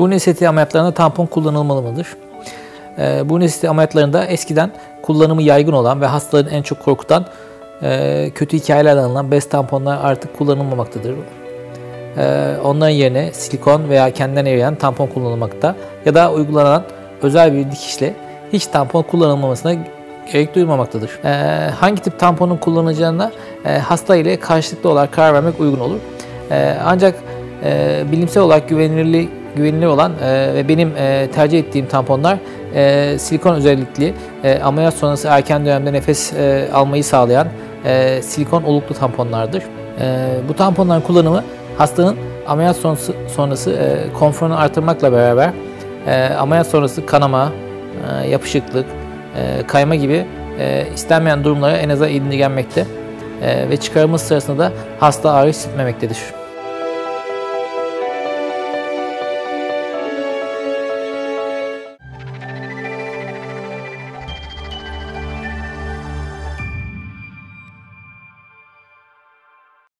Burun estetiği ameliyatlarında tampon kullanılmalı mıdır? E, burun estetiği ameliyatlarında eskiden kullanımı yaygın olan ve hastaların en çok korkutan e, kötü hikayeler alınan bez tamponlar artık kullanılmamaktadır. E, onların yerine silikon veya kendinden eriyen tampon kullanılmakta ya da uygulanan özel bir dikişle hiç tampon kullanılmamasına gerek duymamaktadır. E, hangi tip tamponun kullanılacağına e, hasta ile karşılıklı olarak karar vermek uygun olur. E, ancak e, bilimsel olarak güvenilirliği güvenilir olan e, ve benim e, tercih ettiğim tamponlar e, silikon özellikli e, ameliyat sonrası erken dönemde nefes e, almayı sağlayan e, silikon oluklu tamponlardır. E, bu tamponların kullanımı hastanın ameliyat sonrası, sonrası e, konforunu artırmakla beraber e, ameliyat sonrası kanama, e, yapışıklık, e, kayma gibi e, istenmeyen durumlara en azından indirgenmekte e, ve çıkarılması sırasında da hasta ağrı hissetmemektedir.